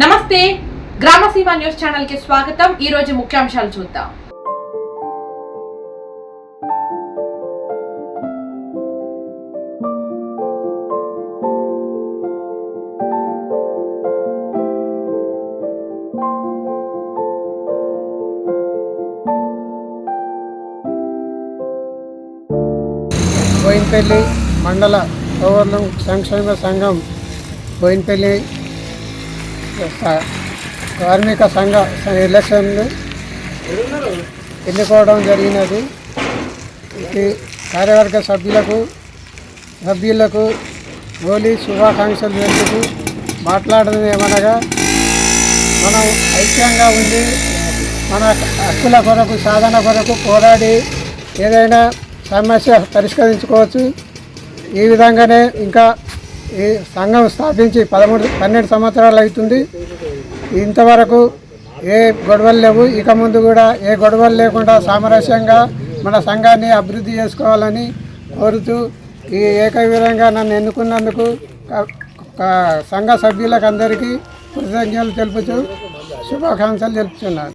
నమస్తే గ్రామసీమ న్యూస్ ఛానల్కి స్వాగతం. ఈ రోజు ముఖ్యాంశాలు చూద్దాం. బోయినపల్లి మండల గవర్నం సంక్షేమ సంఘం బోయినపల్లి కార్మిక సంఘ ఎలక్షన్లు ఎన్నుకోవడం జరిగినది. కార్యవర్గ సభ్యులకు సభ్యులకు హోలీ శుభాకాంక్షలు తెలుపుతూ మాట్లాడడం ఏమనగా మనం ఐక్యంగా ఉండి మన హక్కుల కొరకు సాధన కొరకు పోరాడి ఏదైనా సమస్య పరిష్కరించుకోవచ్చు. ఈ విధంగానే ఇంకా ఈ సంఘం స్థాపించి పదమూడు పన్నెండు సంవత్సరాలు అవుతుంది. ఇంతవరకు ఏ గొడవలు లేవు. ఇక ముందు కూడా ఏ గొడవలు లేకుండా సామరస్యంగా మన సంఘాన్ని అభివృద్ధి చేసుకోవాలని కోరుతూ ఈ ఏకవీరంగా నన్ను ఎన్నుకున్నందుకు సంఘ సభ్యులకు అందరికీ కృతజ్ఞతలు తెలుపుతూ శుభాకాంక్షలు తెలుపుతున్నాను.